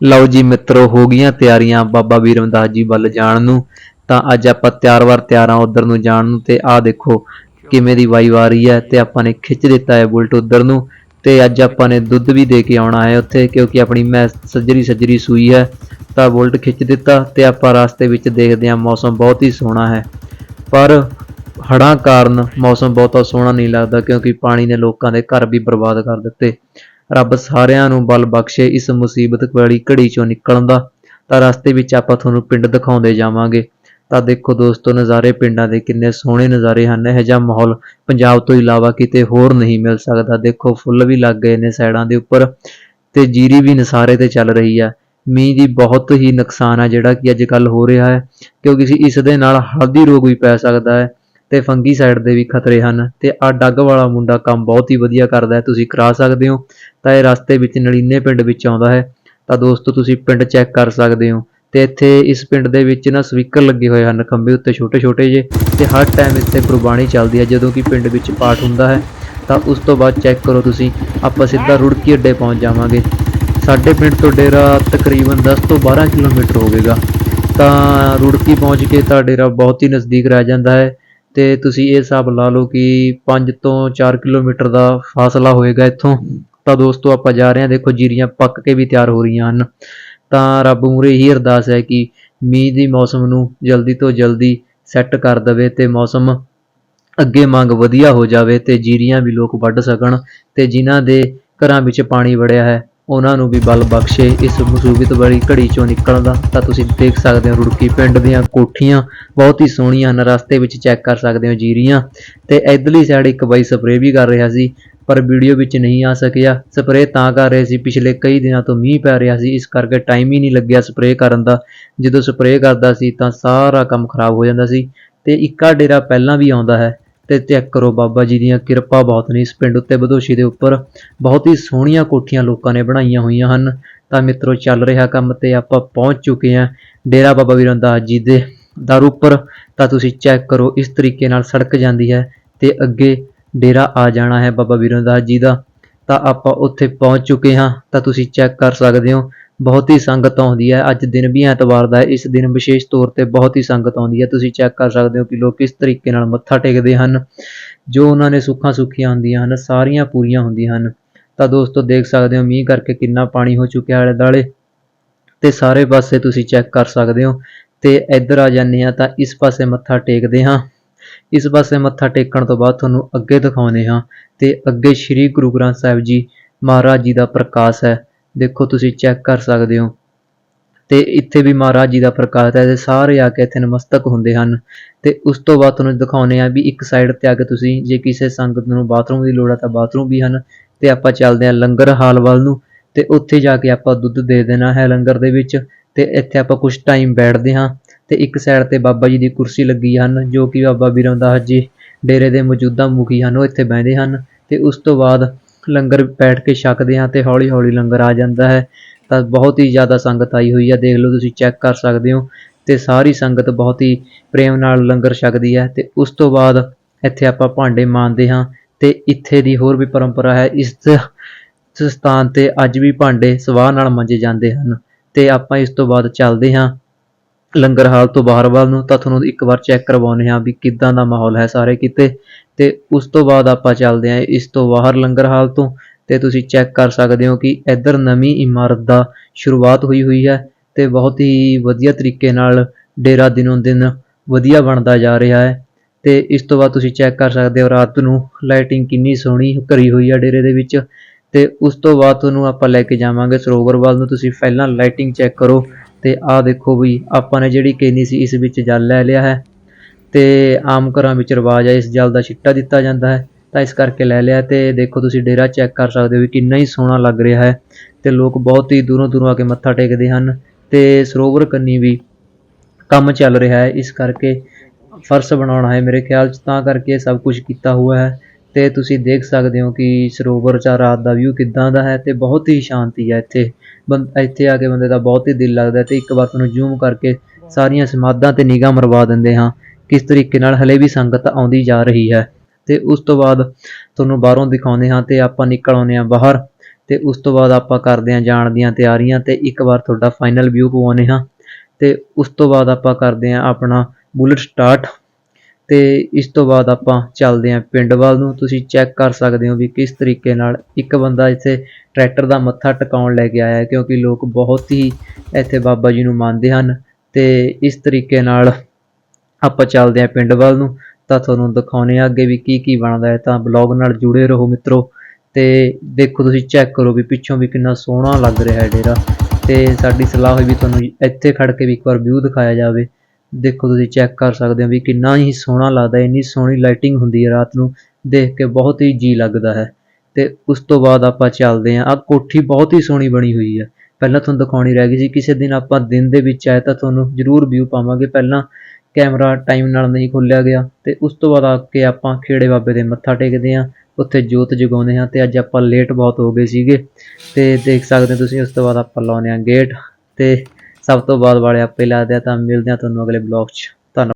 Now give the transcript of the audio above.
ਲਓ ਜੀ ਮਿੱਤਰੋ, ਹੋ ਗਈਆਂ ਤਿਆਰੀਆਂ। ਬਾਬਾ ਵੀਰ ਵੀਰਮਦਾਸ ਜੀ ਵੱਲ ਜਾਣ ਨੂੰ। ਤਾਂ ਅੱਜ ਆਪਾਂ ਤਿਆਰ ਵਾਰ ਤਿਆਰਾਂ ਉਧਰ ਨੂੰ ਜਾਣ ਨੂੰ ਤੇ ਆਹ ਦੇਖੋ ਕਿਵੇਂ ਦੀ ਵਾਈ ਵਾਰੀ ਹੈ ਤੇ ਆਪਾਂ ਨੇ ਖਿੱਚ ਦਿੱਤਾ ਹੈ ਬੁਲਟ ਉਧਰ ਨੂੰ ਤੇ ਅੱਜ ਆਪਾਂ ਨੇ ਦੁੱਧ ਵੀ ਦੇ ਕੇ ਆਉਣਾ ਹੈ ਉੱਥੇ ਕਿਉਂਕਿ ਆਪਣੀ ਮੈਂ ਸੱਜਰੀ ਸੱਜਰੀ ਸੂਈ ਹੈ ਤਾਂ ਬੁਲਟ ਖਿੱਚ ਦਿੱਤਾ ਤੇ ਆਪਾਂ ਰਸਤੇ ਵਿੱਚ ਦੇਖਦੇ ਹਾਂ ਮੌਸਮ ਬਹੁਤ ਹੀ ਸੋਹਣਾ ਹੈ। ਪਰ ਹੜ੍ਹਾਂ ਕਾਰਨ ਮੌਸਮ ਬਹੁਤਾ ਸੋਹਣਾ ਨਹੀਂ ਲੱਗਦਾ ਕਿਉਂਕਿ ਪਾਣੀ ਨੇ ਲੋਕਾਂ ਦੇ ਘਰ ਵੀ ਬਰਬਾਦ ਕਰ ਦਿੱਤੇ। ਰੱਬ ਸਾਰਿਆਂ ਨੂੰ ਬਲ ਬਖਸ਼ੇ, ਇਸ ਮੁਸੀਬਤ ਵਾਲੀ ਘੜੀ ਚੋਂ ਨਿਕਲਣ ਦਾ, ਤਾਂ ਰਸਤੇ ਵਿੱਚ ਆਪਾਂ ਤੁਹਾਨੂੰ ਪਿੰਡ ਦਿਖਾਉਂਦੇ ਜਾਵਾਂਗੇ। ਤਾਂ ਦੇਖੋ ਦੋਸਤੋ, ਨਜ਼ਾਰੇ ਪਿੰਡਾਂ ਦੇ ਕਿੰਨੇ ਸੋਹਣੇ ਨਜ਼ਾਰੇ ਹਨ। ਇਹ ਜਿਹਾ ਮਾਹੌਲ ਪੰਜਾਬ ਤੋਂ ਇਲਾਵਾ ਕਿਤੇ ਹੋਰ ਨਹੀਂ ਮਿਲ ਸਕਦਾ। ਦੇਖੋ, ਫੁੱਲ ਵੀ ਲੱਗ ਗਏ ਨੇ ਸਾਈਡਾਂ ਦੇ ਉੱਪਰ ਤੇ ਜੀਰੀ ਵੀ ਨਸਾਰੇ ਤੇ ਚੱਲ ਰਹੀ ਆ। ਮੀਂਹ ਦੀ ਬਹੁਤ ਹੀ ਨੁਕਸਾਨ ਹੈ ਜਿਹੜਾ ਕਿ ਅੱਜ ਕੱਲ ਹੋ ਰਿਹਾ ਹੈ, ਕਿਉਂਕਿ ਇਸ ਦੇ ਨਾਲ ਹਲਦੀ ਰੋਗ ਵੀ ਪੈ ਸਕਦਾ ਹੈ। ਤੇ ਫੰਗੀ ਸਾਈਡ ਦੇ ਵੀ ਖਤਰੇ ਹਨ ਤੇ ਆ ਡੱਗ ਵਾਲਾ ਮੁੰਡਾ ਕੰਮ ਬਹੁਤ ਹੀ ਵਧੀਆ ਕਰਦਾ ਹੈ, ਤੁਸੀਂ ਕਰਾ ਸਕਦੇ ਹੋ, ਤਾਂ ਇਹ ਰਸਤੇ ਵਿੱਚ ਨਲੀਨੇ ਪਿੰਡ ਵਿੱਚ ਆਉਂਦਾ ਹੈ, ਤਾਂ ਦੋਸਤੋ ਤੁਸੀਂ ਪਿੰਡ ਚੈੱਕ ਕਰ ਸਕਦੇ ਹੋ, ਤੇ ਇੱਥੇ ਇਸ ਪਿੰਡ ਦੇ ਵਿੱਚ ਨਾ ਸਪੀਕਰ ਲੱਗੇ ਹੋਏ ਹਨ ਖੰਭੇ ਉੱਤੇ ਛੋਟੇ ਛੋਟੇ ਜੇ ਤੇ ਹਰ ਟਾਈਮ ਇੱਥੇ ਗੁਰਬਾਣੀ ਚੱਲਦੀ ਹੈ, ਜਦੋਂ ਕਿ ਪਿੰਡ ਵਿੱਚ ਪਾਠ ਹੁੰਦਾ ਹੈ, ਤਾਂ ਉਸ ਤੋਂ ਬਾਅਦ ਚੈੱਕ ਕਰੋ ਤੁਸੀਂ, ਆਪਾਂ ਸਿੱਧਾ ਰੁੜਕੀ ਅੱਡੇ ਪਹੁੰਚ ਜਾਵਾਂਗੇ। ਸਾਡੇ ਪਿੰਡ ਤੋਂ ਡੇਰਾ ਤਕਰੀਬਨ 10 ਤੋਂ 12 ਕਿਲੋਮੀਟਰ ਹੋਵੇਗਾ, ਤਾਂ ਰੁੜਕੀ ਪਹੁੰਚ ਕੇ ਤਾਂ ਡੇਰਾ ਬਹੁਤ ਹੀ ਨਜ਼ਦੀਕ ਰਹਿ ਜਾਂਦਾ ਹੈ ਅਤੇ ਤੁਸੀਂ ਇਹ ਹਿਸਾਬ ਲਾ ਲਓ ਕਿ ਪੰਜ ਤੋਂ ਚਾਰ ਕਿਲੋਮੀਟਰ ਦਾ ਫਾਸਲਾ ਹੋਏਗਾ ਇੱਥੋਂ। ਤਾਂ ਦੋਸਤੋ, ਆਪਾਂ ਜਾ ਰਹੇ ਹਾਂ। ਦੇਖੋ, ਜੀਰੀਆਂ ਪੱਕ ਕੇ ਵੀ ਤਿਆਰ ਹੋ ਰਹੀਆਂ ਹਨ। ਤਾਂ ਰੱਬ ਮੂਰੇ ਹੀ ਅਰਦਾਸ ਹੈ ਕਿ ਮੀਂਹ ਦੀ ਮੌਸਮ ਨੂੰ ਜਲਦੀ ਤੋਂ ਜਲਦੀ ਸੈੱਟ ਕਰ ਦੇਵੇ ਤੇ ਮੌਸਮ ਅੱਗੇ ਮੰਗ ਵਧੀਆ ਹੋ ਜਾਵੇ ਤੇ ਜੀਰੀਆਂ ਵੀ ਲੋਕ ਵੱਢ ਸਕਣ ਤੇ ਜਿਨ੍ਹਾਂ ਦੇ ਘਰਾਂ ਵਿੱਚ ਪਾਣੀ ਵੜਿਆ ਹੈ ਉਹਨਾਂ ਨੂੰ ਵੀ ਬਲ ਬਖਸ਼ੇ, ਇਸ ਮੁਸੀਬਤ ਵਾਲੀ ਘੜੀ ਚੋਂ ਨਿਕਲਣ ਦਾ। ਤਾਂ ਤੁਸੀਂ ਦੇਖ ਸਕਦੇ ਹੋ ਰੁੜਕੀ ਪਿੰਡ ਦੀਆਂ ਕੋਠੀਆਂ, ਬਹੁਤ ਹੀ ਸੋਹਣੀਆਂ ਹਨ, ਰਸਤੇ ਵਿੱਚ ਚੈੱਕ ਕਰ ਸਕਦੇ ਹੋ ਜੀਰੀਆਂ। ਤੇ ਇਧਰਲੀ ਸਾਈਡ ਇੱਕ ਬਾਈ ਸਪਰੇਅ ਵੀ ਕਰ ਰਿਹਾ ਸੀ, ਪਰ ਵੀਡੀਓ ਵਿੱਚ ਨਹੀਂ ਆ ਸਕਿਆ। ਸਪਰੇਅ ਤਾਂ ਕਰ ਰਹੇ ਸੀ, ਪਿਛਲੇ ਕਈ ਦਿਨਾਂ ਤੋਂ ਮੀਂਹ ਪੈ ਰਿਹਾ ਸੀ, ਇਸ ਕਰਕੇ ਟਾਈਮ ਹੀ ਨਹੀਂ ਲੱਗਿਆ ਸਪਰੇਅ ਕਰਨ ਦਾ। ਜਦੋਂ ਸਪਰੇਅ ਕਰਦਾ ਸੀ ਤਾਂ ਸਾਰਾ ਕੰਮ ਖਰਾਬ ਹੋ ਜਾਂਦਾ ਸੀ ਤੇ ਇੱਕਾ ਡੇਰਾ ਪਹਿਲਾਂ ਵੀ ਆਉਂਦਾ ਹੈ। ਤੇ ਚੈੱਕ ਕਰੋ ਬਾਬਾ ਜੀ ਦੀਆਂ ਕਿਰਪਾ ਬਹੁਤ ਨੇ। ਇਸ ਪਿੰਡ ਉੱਤੇ ਬਦੋਸ਼ੀ ਦੇ ਉੱਪਰ ਬਹੁਤ ਹੀ ਸੋਹਣੀਆਂ ਕੋਠੀਆਂ ਲੋਕਾਂ ਨੇ ਬਣਾਈਆਂ ਹੋਈਆਂ ਹਨ। ਤਾਂ ਮਿੱਤਰੋ, ਚੱਲ ਰਿਹਾ ਕੰਮ ਤੇ ਆਪਾਂ ਪਹੁੰਚ ਚੁੱਕੇ ਹਾਂ ਡੇਰਾ ਬਾਬਾ ਵੀਰੰਦਾਸ ਜੀ ਦੇ ਦਰ ਉੱਪਰ। ਤਾਂ ਤੁਸੀਂ ਚੈੱਕ ਕਰੋ, ਇਸ ਤਰੀਕੇ ਨਾਲ ਸੜਕ ਜਾਂਦੀ ਹੈ ਤੇ ਅੱਗੇ ਡੇਰਾ ਆ ਜਾਣਾ ਹੈ ਬਾਬਾ ਵੀਰੰਦਾਸ ਜੀ ਦਾ। ਤਾਂ ਆਪਾਂ ਉੱਥੇ ਪਹੁੰਚ ਚੁੱਕੇ ਹਾਂ। ਤਾਂ ਤੁਸੀਂ ਚੈੱਕ ਕਰ ਸਕਦੇ ਹੋ ਬਹੁਤ ਹੀ ਸੰਗਤ ਆਉਂਦੀ ਹੈ। ਅੱਜ ਦਿਨ ਵੀ ਐਤਵਾਰ ਦਾ ਹੈ। ਇਸ ਦਿਨ ਵਿਸ਼ੇਸ਼ ਤੌਰ ਤੇ ਬਹੁਤ ਹੀ ਸੰਗਤ ਆਉਂਦੀ ਹੈ। ਤੁਸੀਂ ਚੈੱਕ ਕਰ ਸਕਦੇ ਹੋ ਕਿ ਲੋਕ ਕਿਸ ਤਰੀਕੇ ਨਾਲ ਮੱਥਾ ਟੇਕਦੇ ਹਨ। ਜੋ ਉਹਨਾਂ ਨੇ ਸੁੱਖਾਂ ਸੁੱਖੀਆਂ ਹੁੰਦੀਆਂ ਹਨ, ਸਾਰੀਆਂ ਪੂਰੀਆਂ ਹੁੰਦੀਆਂ ਹਨ। ਤਾਂ ਦੋਸਤੋ, ਦੇਖ ਸਕਦੇ ਹੋ, ਮੀਂਹ ਕਰਕੇ ਕਿੰਨਾ ਪਾਣੀ ਹੋ ਚੁੱਕਿਆ ਆਲੇ ਦਾਲੇ ਤੇ ਸਾਰੇ ਪਾਸੇ ਤੁਸੀਂ ਚੈੱਕ ਕਰ ਸਕਦੇ ਹੋ। ਤੇ ਇੱਧਰ ਆ ਜਾਂਦੇ ਆ ਤਾਂ ਇਸ ਪਾਸੇ ਮੱਥਾ ਟੇਕਦੇ ਹਾਂ। ਇਸ ਪਾਸੇ ਮੱਥਾ ਟੇਕਣ ਤੋਂ ਬਾਅਦ ਤੁਹਾਨੂੰ ਅੱਗੇ ਦਿਖਾਉਂਦੇ ਹਾਂ। ਤੇ ਅੱਗੇ ਸ੍ਰੀ ਗੁਰੂ ਗ੍ਰੰਥ ਸਾਹਿਬ ਜੀ ਮਹਾਰਾਜ ਜੀ ਦਾ ਪ੍ਰਕਾਸ਼ ਹੈ। ਦੇਖੋ ਤੁਸੀਂ ਚੈੱਕ ਕਰ ਸਕਦੇ ਹੋ। ਤੇ ਇੱਥੇ ਵੀ ਮਹਾਰਾਜ ਜੀ ਦਾ ਪ੍ਰਕਾਸ਼ ਹੈ ਤੇ ਸਾਰੇ ਆ ਕੇ ਇੱਥੇ ਨਮਸਤਕ ਹੁੰਦੇ ਹਨ। ਤੇ ਉਸ ਤੋਂ ਬਾਅਦ ਤੁਹਾਨੂੰ ਦਿਖਾਉਂਦੇ ਆ ਵੀ ਇੱਕ ਸਾਈਡ ਤੇ ਆ ਕੇ ਤੁਸੀਂ, ਜੇ ਕਿਸੇ ਸੰਗਤ ਨੂੰ ਬਾਥਰੂਮ ਦੀ ਲੋੜ ਆ ਤਾਂ ਬਾਥਰੂਮ ਵੀ ਹਨ। ਤੇ ਆਪਾਂ ਚੱਲਦੇ ਆ ਲੰਗਰ ਹਾਲ ਵੱਲ ਨੂੰ। ਤੇ ਉੱਥੇ ਜਾ ਕੇ ਆਪਾਂ ਦੁੱਧ ਦੇ ਦੇਣਾ ਹੈ ਲੰਗਰ ਦੇ ਵਿੱਚ। ਤੇ ਇੱਥੇ ਆਪਾਂ ਕੁਝ ਟਾਈਮ ਬੈਠਦੇ ਹਾਂ। ਤੇ ਇੱਕ ਸਾਈਡ ਤੇ ਬਾਬਾ ਜੀ ਦੀ ਕੁਰਸੀ ਲੱਗੀ ਹਨ, ਜੋ ਕਿ ਬਾਬਾ ਵੀਰਮਦਾਸ ਜੀ ਡੇਰੇ ਦੇ ਮੌਜੂਦਾ ਮੁਖੀ ਹਨ, ਉਹ ਇੱਥੇ ਬਹਿੰਦੇ ਹਨ। ਤੇ ਉਸ ਤੋਂ ਬਾਅਦ ਲੰਗਰ ਬੈਠ ਕੇ ਛਕਦੇ ਹਾਂ ਤੇ ਹੌਲੀ ਹੌਲੀ ਲੰਗਰ ਆ ਜਾਂਦਾ ਹੈ। ਤਾਂ ਬਹੁਤ ਹੀ ਜ਼ਿਆਦਾ ਸੰਗਤ ਆਈ ਹੋਈ ਹੈ। ਦੇਖ ਲਓ ਤੁਸੀਂ, ਚੈੱਕ ਕਰ ਸਕਦੇ ਹੋ। ਤੇ ਸਾਰੀ ਸੰਗਤ ਬਹੁਤ ਹੀ ਪ੍ਰੇਮ ਨਾਲ ਲੰਗਰ ਛਕਦੀ ਹੈ ਤੇ ਉਸ ਤੋਂ ਬਾਅਦ ਇੱਥੇ ਆਪਾਂ ਭਾਂਡੇ ਮਾਂਜਦੇ ਹਾਂ ਤੇ ਇੱਥੇ ਦੀ ਹੋਰ ਵੀ ਪਰੰਪਰਾ ਹੈ। ਇਸ ਸਥਾਨ ਤੇ ਅੱਜ ਵੀ ਭਾਂਡੇ ਸਵਾਹ ਨਾਲ ਮੰਜੇ ਜਾਂਦੇ ਹਨ ਤੇ ਆਪਾਂ ਇਸ ਤੋਂ ਬਾਅਦ ਚੱਲਦੇ ਹਾਂ। ਲੰਗਰ ਹਾਲ ਤੋਂ ਬਾਹਰ ਵੱਲ ਨੂੰ, ਤਾਂ ਤੁਹਾਨੂੰ ਇੱਕ ਵਾਰ ਚੈੱਕ ਕਰਵਾਉਂਦੇ ਹਾਂ ਵੀ ਕਿੱਦਾਂ ਦਾ ਮਾਹੌਲ ਹੈ ਸਾਰੇ ਕਿਤੇ। ਤੇ ਉਸ ਤੋਂ ਬਾਅਦ ਆਪਾਂ ਚੱਲਦੇ ਹਾਂ ਇਸ ਤੋਂ ਬਾਹਰ ਲੰਗਰ ਹਾਲ ਤੋਂ, ਤੇ ਤੁਸੀਂ ਚੈੱਕ ਕਰ ਸਕਦੇ ਹੋ ਕਿ ਇੱਧਰ ਨਵੀਂ ਇਮਾਰਤ ਦਾ ਸ਼ੁਰੂਆਤ ਹੋਈ ਹੋਈ ਹੈ ਤੇ ਬਹੁਤ ਹੀ ਵਧੀਆ ਤਰੀਕੇ ਨਾਲ ਡੇਰਾ ਦਿਨੋਂ ਦਿਨ ਵਧੀਆ ਬਣਦਾ ਜਾ ਰਿਹਾ ਹੈ। ਤੇ ਇਸ ਤੋਂ ਬਾਅਦ ਤੁਸੀਂ ਚੈੱਕ ਕਰ ਸਕਦੇ ਹੋ ਰਾਤ ਨੂੰ ਲਾਈਟਿੰਗ ਕਿੰਨੀ ਸੋਹਣੀ ਕਰੀ ਹੋਈ ਹੈ ਡੇਰੇ ਦੇ ਵਿੱਚ। ਤੇ ਉਸ ਤੋਂ ਬਾਅਦ ਤੁਹਾਨੂੰ ਆਪਾਂ ਲੈ ਕੇ ਜਾਵਾਂਗੇ ਸਰੋਵਰ ਵੱਲ ਨੂੰ, ਤੁਸੀਂ ਪਹਿਲਾਂ ਲਾਈਟਿੰਗ ਚੈੱਕ ਕਰੋ ਤੇ ਆਹ ਦੇਖੋ ਵੀ ਆਪਾਂ ਨੇ ਜਿਹੜੀ ਕੇਨੀ ਸੀ, ਇਸ ਵਿੱਚ ਜਲ ਲੈ ਲਿਆ ਹੈ ਤੇ ਆਮ ਘਰਾਂ ਵਿੱਚ ਰਿਵਾਜ ਹੈ, ਇਸ ਜਲ ਦਾ ਛਿੱਟਾ ਦਿੱਤਾ ਜਾਂਦਾ ਹੈ, ਤਾਂ ਇਸ ਕਰਕੇ ਲੈ ਲਿਆ ਤੇ ਦੇਖੋ ਤੁਸੀਂ ਡੇਰਾ ਚੈੱਕ ਕਰ ਸਕਦੇ ਹੋ ਵੀ ਕਿੰਨਾ ਹੀ ਸੋਹਣਾ ਲੱਗ ਰਿਹਾ ਹੈ ਤੇ ਲੋਕ ਬਹੁਤ ਹੀ ਦੂਰੋਂ ਦੂਰੋਂ ਆ ਕੇ ਮੱਥਾ ਟੇਕਦੇ ਹਨ ਤੇ ਸਰੋਵਰ ਕੰਨੀ ਵੀ ਕੰਮ ਚੱਲ ਰਿਹਾ ਹੈ, ਇਸ ਕਰਕੇ ਫਰਸ਼ ਬਣਾਉਣਾ ਹੈ ਮੇਰੇ ਖਿਆਲ 'ਚ, ਤਾਂ ਕਰਕੇ ਸਭ ਕੁਝ ਕੀਤਾ ਹੋਇਆ ਹੈ ਤੇ ਤੁਸੀਂ ਦੇਖ ਸਕਦੇ ਹੋ ਕਿ ਸਰੋਵਰ 'ਚ ਰਾਤ ਦਾ ਵਿਊ ਕਿੱਦਾਂ ਦਾ ਹੈ ਤੇ ਬਹੁਤ ਹੀ ਸ਼ਾਂਤੀ ਹੈ ਇੱਥੇ। ਬੰ ਇੱਥੇ ਆ ਕੇ ਬੰਦੇ ਦਾ ਬਹੁਤ ਹੀ ਦਿਲ ਲੱਗਦਾ ਹੈ ਤੇ ਇੱਕ ਵਾਰ ਤੁਹਾਨੂੰ ਜ਼ੂਮ ਕਰਕੇ ਸਾਰੀਆਂ ਸਮਾਧਾਂ ਤੇ ਨਿਗਾਹ ਮਰਵਾ ਦਿੰਦੇ ਹਾਂ। ਕਿਸ ਤਰੀਕੇ ਨਾਲ ਹਲੇ ਵੀ ਸੰਗਤ ਆਉਂਦੀ ਜਾ ਰਹੀ ਹੈ। ਤੇ ਉਸ ਤੋਂ ਬਾਅਦ ਤੁਹਾਨੂੰ ਬਾਹਰੋਂ ਦਿਖਾਉਂਦੇ ਹਾਂ ਤੇ ਆਪਾਂ ਨਿਕਲ ਆਉਂਦੇ ਹਾਂ ਬਾਹਰ ਤੇ ਉਸ ਤੋਂ ਬਾਅਦ ਆਪਾਂ ਕਰਦੇ ਹਾਂ ਜਾਣ ਦੀਆਂ ਤਿਆਰੀਆਂ ਤੇ ਇੱਕ ਵਾਰ ਤੁਹਾਡਾ ਫਾਈਨਲ ਵਿਊ ਪਵਾਉਂਦੇ ਹਾਂ। ਤੇ ਉਸ ਤੋਂ ਬਾਅਦ ਆਪਾਂ ਕਰਦੇ ਹਾਂ ਆਪਣਾ ਬੁਲਟ ਸਟਾਰਟ ਤੇ ਇਸ ਤੋਂ ਬਾਅਦ ਆਪਾਂ ਚੱਲਦੇ ਹਾਂ ਪਿੰਡ ਵੱਲ ਨੂੰ। ਤੁਸੀਂ ਚੈੱਕ ਕਰ ਸਕਦੇ ਹੋ ਵੀ ਕਿਸ ਤਰੀਕੇ ਨਾਲ ਇੱਕ ਬੰਦਾ ਇੱਥੇ ਟਰੈਕਟਰ ਦਾ ਮੱਥਾ ਟਿਕਾਉਣ ਲੈ ਕੇ ਆਇਆ ਕਿਉਂਕਿ ਲੋਕ ਬਹੁਤ ਹੀ ਇੱਥੇ ਬਾਬਾ ਜੀ ਨੂੰ ਮੰਨਦੇ ਹਨ। ਤੇ ਇਸ ਤਰੀਕੇ ਨਾਲ ਆਪਾਂ ਚੱਲਦੇ ਹਾਂ ਪਿੰਡ ਵੱਲ ਨੂੰ। ਤਾਂ ਤੁਹਾਨੂੰ ਦਿਖਾਉਂਦੇ ਹਾਂ ਅੱਗੇ ਵੀ ਕੀ ਕੀ ਬਣਦਾ ਹੈ। ਤਾਂ ਬਲੌਗ ਨਾਲ ਜੁੜੇ ਰਹੋ ਮਿੱਤਰੋ। ਤੇ ਦੇਖੋ ਤੁਸੀਂ ਚੈੱਕ ਕਰੋ ਵੀ ਪਿੱਛੋਂ ਵੀ ਕਿੰਨਾ ਸੋਹਣਾ ਲੱਗ ਰਿਹਾ ਹੈ ਡੇਰਾ। ਤੇ ਸਾਡੀ ਸਲਾਹ ਹੋਈ ਵੀ ਤੁਹਾਨੂੰ ਇੱਥੇ ਖੜ ਕੇ ਵੀ ਇੱਕ ਵਾਰ ਵਿਊ ਦਿਖਾਇਆ ਜਾਵੇ। ਦੇਖੋ ਤੁਸੀਂ ਚੈੱਕ ਕਰ ਸਕਦੇ ਹੋ ਵੀ ਕਿੰਨਾ ਹੀ ਸੋਹਣਾ ਲੱਗਦਾ ਇੰਨੀ ਸੋਹਣੀ ਲਾਈਟਿੰਗ ਹੁੰਦੀ ਹੈ ਰਾਤ ਨੂੰ, ਦੇਖ ਕੇ ਬਹੁਤ ਹੀ ਜੀ ਲੱਗਦਾ ਹੈ। ਤੇ ਉਸ ਤੋਂ ਬਾਅਦ ਆਪਾਂ ਚੱਲਦੇ ਹਾਂ ਆ ਕੋਠੀ ਬਹੁਤ ਹੀ ਸੋਹਣੀ ਬਣੀ ਹੋਈ ਹੈ। ਪਹਿਲਾਂ ਤੁਹਾਨੂੰ ਦਿਖਾਉਣੀ ਰਹਿ ਗਈ ਸੀ, ਕਿਸੇ ਦਿਨ ਆਪਾਂ ਦਿਨ ਦੇ ਵਿੱਚ ਆਏ ਤਾਂ ਤੁਹਾਨੂੰ ਜ਼ਰੂਰ ਵਿਊ ਪਾਵਾਂਗੇ। ਪਹਿਲਾਂ ਕੈਮਰਾ ਟਾਈਮ ਨਾਲ ਨਹੀਂ ਖੋਲ੍ਹਿਆ ਗਿਆ ਤੇ ਉਸ ਤੋਂ ਬਾਅਦ ਆ ਕੇ ਆਪਾਂ ਖੇੜੇ ਬਾਬੇ ਦੇ ਮੱਥਾ ਟੇਕਦੇ ਹਾਂ, ਉੱਥੇ ਜੋਤ ਜਗਾਉਂਦੇ ਹਾਂ ਤੇ ਅੱਜ ਆਪਾਂ ਲੇਟ ਬਹੁਤ ਹੋ ਗਏ ਸੀਗੇ। ਤੇ ਦੇਖ ਸਕਦੇ ਹੋ ਤੁਸੀਂ, ਉਸ ਤੋਂ ਬਾਅਦ ਆਪਾਂ ਲਾਉਂਦੇ ਹਾਂ ਗੇਟ ਤੇ ਸਭ ਤੋਂ ਬਾਅਦ ਵਾਲੇ ਆਪੇ ਲਾਦੇ ਆ ਤਾਂ ਮਿਲਦੇ ਹਾਂ ਤੁਹਾਨੂੰ ਅਗਲੇ ਬਲੌਗ 'ਚ।